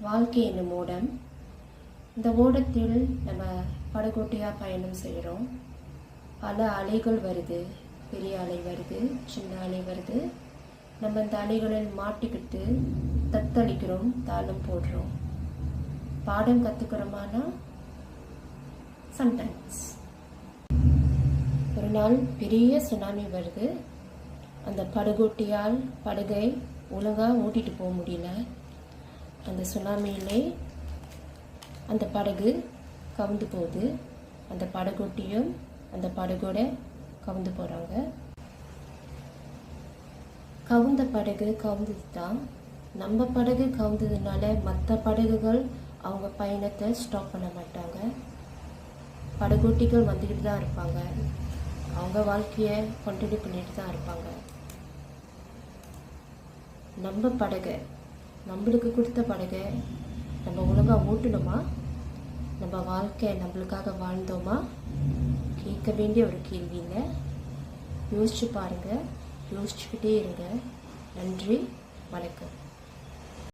வாழ்க்கை என்னும் ஓடம். இந்த ஓடத்தில் நம்ம படகோட்டியாக பயணம் செய்கிறோம். பல அலைகள் வருது. பெரிய அலை வருது. சின்ன அலை வருது. நம்ம இந்த அலைகளில் மாட்டிக்கிட்டு தத்தளிக்கிறோம் தாளம் போடுறோம். பாடம் கற்றுக்கிறோமானா சம்டைம்ஸ் ஒரு நாள் பெரிய சுனாமி வருது. அந்த படுகோட்டியால் படுகை ஒழுங்காக ஓட்டிகிட்டு போக முடியல. அந்த சுனாமியிலே அந்த படகு கவுந்து போகுது. அந்த படகோட்டியும் அந்த படகோட கவுந்து போகிறாங்க கவுந்த படகு கவுந்தது தான் நம்ம படகு கவுந்ததுனால மற்ற படகுகள் அவங்க பயணத்தை ஸ்டாப் பண்ண மாட்டாங்க. படகோட்டிகள் வந்துக்கிட்டு தான் இருப்பாங்க. அவங்க வாழ்க்கையை கண்டினியூ பண்ணிட்டு தான் இருப்பாங்க. நம்ம படகை நம்மளுக்கு கொடுத்த படகை. நம்ம ஒழுங்காக ஓட்டணுமா? நம்ம வாழ்க்கை நம்மளுக்காக வாழ்ந்தோமா? கேட்க வேண்டிய ஒரு கேள்விங்க. யோசிச்சு பாருங்க. யோசிச்சுக்கிட்டே இருங்க. நன்றி. வணக்கம்.